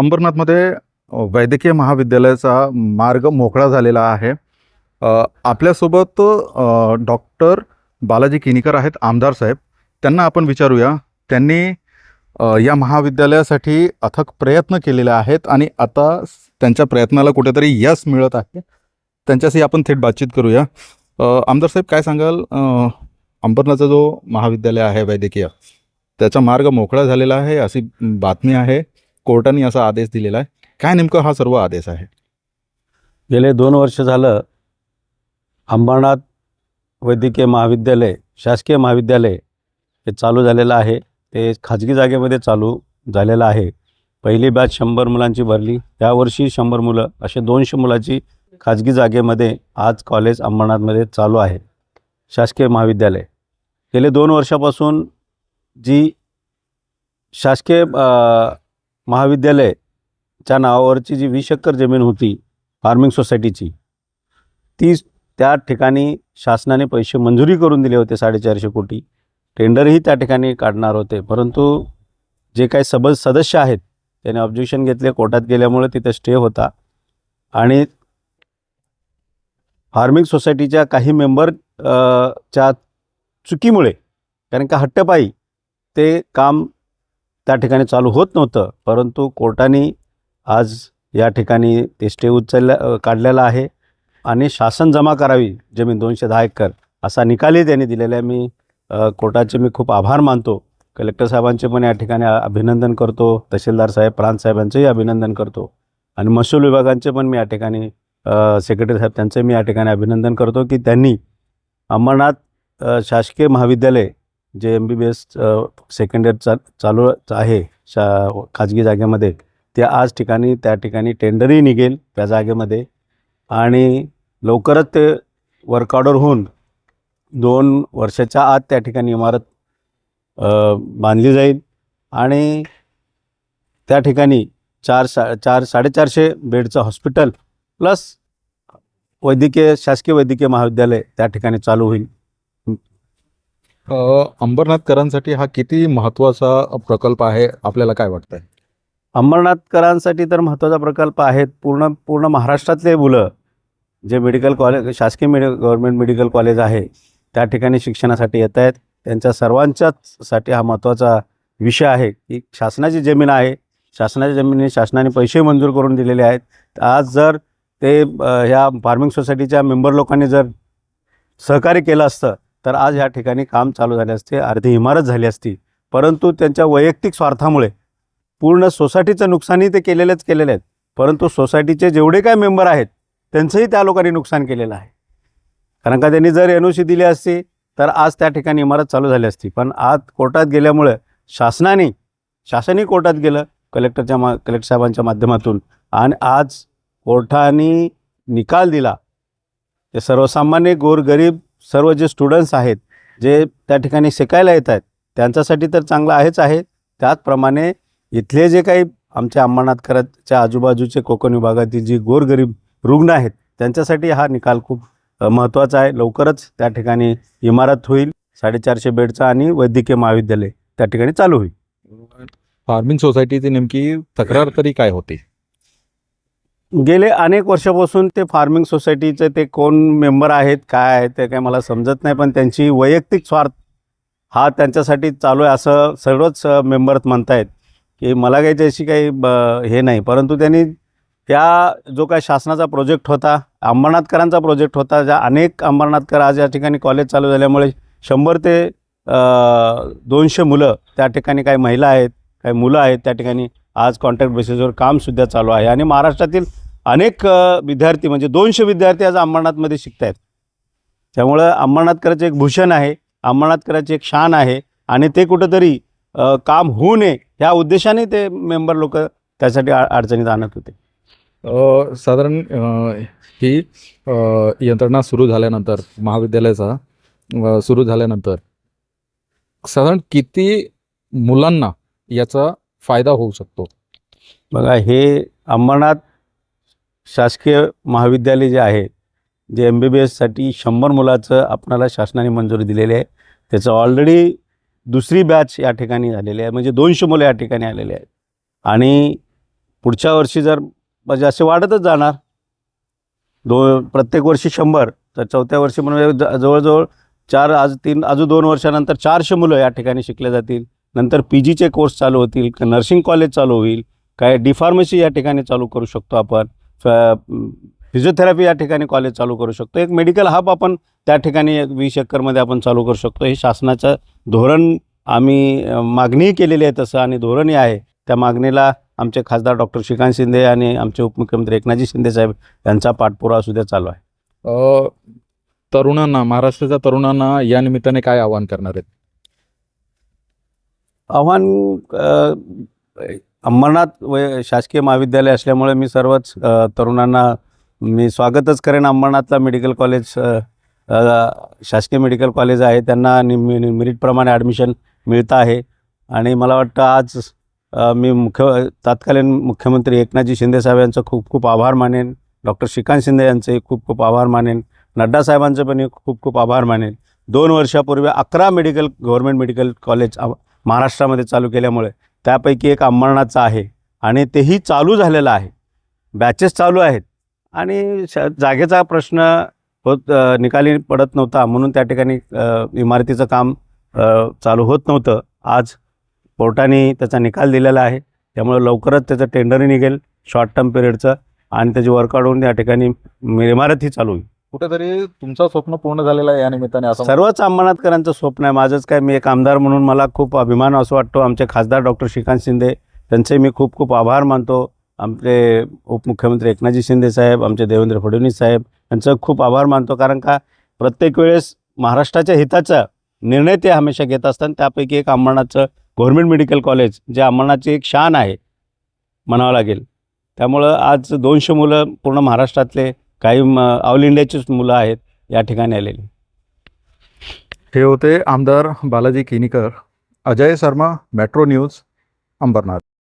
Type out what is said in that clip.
अंबरनाथमध्ये वैद्यकीय महाविद्यालयाचा मार्ग मोकळा झालेला आहे. आपल्यासोबत डॉक्टर बालाजी किनीकर आहेत आमदार साहेब. त्यांना आपण विचारूया. त्यांनी या महाविद्यालयासाठी अथक प्रयत्न केलेले आहेत आणि आता त्यांच्या प्रयत्नाला कुठेतरी यश मिळत आहे. त्यांच्याशी आपण थेट बातचीत करूया. आमदार साहेब काय सांगाल? अंबरनाथचा जो महाविद्यालय आहे वैद्यकीय त्याचा मार्ग मोकळा झालेला आहे अशी बातमी आहे. कोर्टाने असा आदेश दिलेला आहे. काय नेमकं हा सर्व आदेश आहे? गेले दोन वर्ष झालं अंबरनाथ वैद्यकीय महाविद्यालय शासकीय महाविद्यालय हे चालू झालेलं आहे. ते खाजगी जागेमध्ये चालू झालेलं आहे. पहिली बॅच शंभर मुलांची भरली. यावर्षी शंभर मुलं असे दोनशे मुलाची खाजगी जागेमध्ये आज कॉलेज अंबरनाथमध्ये चालू आहे. शासकीय महाविद्यालय. गेले दोन वर्षापासून जी शासकीय महाविद्यालयच्या नावावरची जी वीस एकर जमीन होती फार्मिंग सोसायटीची ती त्या ठिकाणी शासनाने पैसे मंजुरी करून दिले होते साडेचारशे कोटी. टेंडरही त्या ठिकाणी काढणार होते. परंतु जे काही सब सदस्य आहेत त्याने ऑब्जेक्शन घेतले कोर्टात गेल्यामुळे तिथे स्टे होता. आणि फार्मिंग सोसायटीच्या काही मेंबर च्या चुकीमुळे कारण का हट्टपायी ते काम त्या ठिकाणी चालू होत नव्हतं. परंतु कोर्टाने आज या ठिकाणी ते स्टे उचलल्या काढलेला आहे आणि शासन जमा करावी जमीन दोनशे दहा एकर असा निकालही त्यांनी दिलेला आहे. मी कोर्टाचे मी खूप आभार मानतो. कलेक्टर साहेबांचे पण या ठिकाणी अभिनंदन करतो. तहसीलदार साहेब प्रांत साहेबांचंही अभिनंदन करतो. आणि महसूल विभागांचे पण मी या ठिकाणी सेक्रेटरी साहेब त्यांचं मी या ठिकाणी अभिनंदन करतो की त्यांनी अंबरनाथ शासकीय महाविद्यालय जे M B B S second year चा चालू आहे शा खाजगी जागेमध्ये ते आज ठिकाणी त्या ठिकाणी टेंडरही निघेल त्या जागेमध्ये. आणि लवकरच ते वर्क ऑर्डर होऊन दोन वर्षाच्या आत त्या ठिकाणी इमारत बांधली जाईल. आणि त्या ठिकाणी चार सा चार साडेचारशे बेडचं हॉस्पिटल प्लस वैद्यकीय शासकीय वैद्यकीय महाविद्यालय त्या ठिकाणी चालू होईल. अंबरनाथकरांसाठी हा किती महत्त्वाचा प्रकल्प आहे? आपल्याला काय वाटतंय? अंबरनाथकरांसाठी तर महत्त्वाचा प्रकल्प आहेत पूर्ण पूर्ण महाराष्ट्रातले मुलं. जे मेडिकल कॉलेज शासकीय मेडि गव्हर्मेंट मेडिकल कॉलेज आहे त्या ठिकाणी शिक्षणासाठी येत आहेत. त्यांच्या सर्वांच्याच साठी हा महत्त्वाचा विषय आहे की शासनाची जमीन आहे. शासनाच्या जमिनी शासनाने पैसे मंजूर करून दिलेले आहेत. आज जर ते ह्या फार्मिंग सोसायटीच्या मेंबर लोकांनी जर सहकार्य केलं असतं तर आज ह्या ठिकाणी काम चालू झाले असते अर्धी इमारत झाली असती. परंतु त्यांच्या वैयक्तिक स्वार्थामुळे पूर्ण सोसायटीचं नुकसानही ते केलेलेच केलेले आहेत परंतु सोसायटीचे जेवढे काय मेंबर आहेत त्यांचंही त्या लोकांनी नुकसान केलेलं आहे. कारण का त्यांनी जर एन ओ सी दिली असती तर आज त्या ठिकाणी इमारत चालू झाली असती. पण आज कोर्टात गेल्यामुळं शासनाने शासनही कोर्टात गेलं कलेक्टरच्या मा कलेक्टर साहेबांच्या माध्यमातून. आणि आज कोर्टाने निकाल दिला. ते सर्वसामान्य गोरगरीब सर्व जे स्टुडंट्स आहेत जे त्या ठिकाणी शिकायला येत आहेत त्यांच्यासाठी तर चांगलं आहेच आहे. त्याचप्रमाणे इथले जे काही आमच्या अंबरनाथकरांच्या आजूबाजूचे कोकण विभागातील जी गोरगरीब रुग्ण आहेत त्यांच्यासाठी हा निकाल खूप महत्त्वाचा आहे. लवकरच त्या ठिकाणी इमारत होईल साडेचारशे बेडचा आणि वैद्यकीय महाविद्यालय त्या ठिकाणी चालू होईल. फार्मिंग सोसायटीची नेमकी तक्रार तरी काय होती? गेले अनेक वर्षापासून ते फार्मिंग सोसायटीचे ते कोण मेंबर आहेत काय आहेत ते काय मला समजत नाही पण त्यांची वैयक्तिक स्वार्थ हा त्यांच्यासाठी चालू आहे असं सर्वच मेंबर्स म्हणतायत की मला काही त्याची काही ब- हे नाही. परंतु त्यांनी त्या जो काय शासनाचा प्रोजेक्ट होता अंबरनाथकरांचा प्रोजेक्ट होता ज्या अनेक अंबरनाथकर आज या ठिकाणी कॉलेज चालू झाल्यामुळे शंभर ते दोनशे मुलं त्या ठिकाणी काही महिला आहेत काही मुलं आहेत त्या ठिकाणी आज कॉन्ट्रॅक्ट बेसिसवर कामसुद्धा चालू आहे. आणि महाराष्ट्रातील अनेक विद्यार्थी म्हणजे दोनशे विद्यार्थी आज अंबरनाथमध्ये शिकत आहेत त्यामुळं अंबरनाथकरांचं एक भूषण आहे अंबरनाथकरांची एक शान आहे आणि ते कुठंतरी काम होऊ नये ह्या उद्देशाने ते मेंबर लोक त्यासाठी अडचणीत आणत होते. साधारण ही यंत्रणा सुरू झाल्यानंतर महाविद्यालयाचा सुरू झाल्यानंतर साधारण किती मुलांना याचा फायदा होऊ शकतो. बघा हे अंबरनाथ शासकीय महाविद्यालय जे आहे जे एम बी बी एससाठी शंभर मुलाचं आपणाला शासनाने मंजुरी दिलेली आहे. त्याचं ऑलरेडी दुसरी बॅच या ठिकाणी झालेली आहे. म्हणजे दोनशे मुलं या ठिकाणी आलेले आहेत. आणि पुढच्या वर्षी जर म्हणजे असे वाढतच जाणार. दो प्रत्येक वर्षी शंभर तर चौथ्या वर्षी म्हणजे ज- जवळजवळ चार आज तीन अजून दोन वर्षानंतर चारशे मुलं या ठिकाणी शिकले जातील. नंतर पी जीचे कोर्स चालू होतील नर्सिंग कॉलेज चालू होईल काय डी फार्मसी या ठिकाणी चालू करू शकतो आपण फिजिओथेरपी या ठिकाणी कॉलेज चालू करू शकतो एक मेडिकल हब आपण त्या ठिकाणी एक वीस एकरमध्ये आपण चालू करू शकतो. हे शासनाचं धोरण आम्ही मागणीही केलेली आहे तसं आणि धोरणही आहे. त्या मागणीला आमचे खासदार डॉक्टर श्रीकांत शिंदे आणि आमचे उपमुख्यमंत्री एकनाथजी शिंदे साहेब यांचा पाठपुरावा सुद्धा चालू आहे. तरुणांना महाराष्ट्राच्या तरुणांना या निमित्ताने काय आवाहन करणार आहेत? आव्हान अंबरनाथ व शासकीय महाविद्यालय असल्यामुळे मी सर्वच तरुणांना मी स्वागतच करेन. अंबरनाथला मेडिकल कॉलेज शासकीय मेडिकल कॉलेज आहे. त्यांना निम मेरिटप्रमाणे ॲडमिशन मिळतं आहे. आणि मला वाटतं आज मी मुख्य तत्कालीन मुख्यमंत्री एकनाथजी शिंदेसाहेब यांचं खूप खूप आभार मानेन. डॉक्टर श्रीकांत शिंदे यांचे खूप खूप आभार मानेन. नड्डासाहेबांचं पण खूप खूप आभार मानेन. दोन वर्षापूर्वी अकरा मेडिकल गव्हर्मेंट मेडिकल कॉलेज आ- महाराष्ट्रामध्ये चालू केल्यामुळे. त्यापैकी एक अंबरनाथचं आहे आणि तेही चालू झालेलं आहे. बॅचेस चालू आहेत. आणि श जागेचा प्रश्न होत निकाली पडत नव्हता म्हणून त्या ठिकाणी इमारतीचं काम चालू होत नव्हतं. आज कोर्टाने त्याचा निकाल दिलेला आहे. त्यामुळे लवकरच त्याचं टेंडरही निघेल. शॉर्ट टर्म पिरियडचं आणि त्याची वर्कआउट होऊन त्या ठिकाणी इमारतही चालू होईल. कुठेतरी तुमचं स्वप्न पूर्ण झालेलं आहे या निमित्ताने असं सर्वच अंबरनाथकरांचं स्वप्न आहे. माझंच काय मी एक आमदार म्हणून मला खूप अभिमान असं वाटतो. आमचे खासदार डॉक्टर श्रीकांत शिंदे त्यांचे मी खूप खूप आभार मानतो. आमचे उपमुख्यमंत्री एकनाथजी शिंदे साहेब आमचे देवेंद्र फडणवीस साहेब यांचं खूप आभार मानतो. कारण का प्रत्येक वेळेस महाराष्ट्राच्या हिताचा निर्णय ते हमेशा घेत असतात. त्यापैकी एक अंबरनाथचं गव्हर्मेंट मेडिकल कॉलेज जे अंबरनाथची एक शान आहे म्हणावं लागेल. त्यामुळं आज दोनशे मुलं पूर्ण महाराष्ट्रातले काही म- ऑल इंडियाचीच मुलं आहेत या ठिकाणी आलेली. हे होते आमदार बालाजी किनीकर अजय शर्मा मेट्रो न्यूज अंबरनाथ.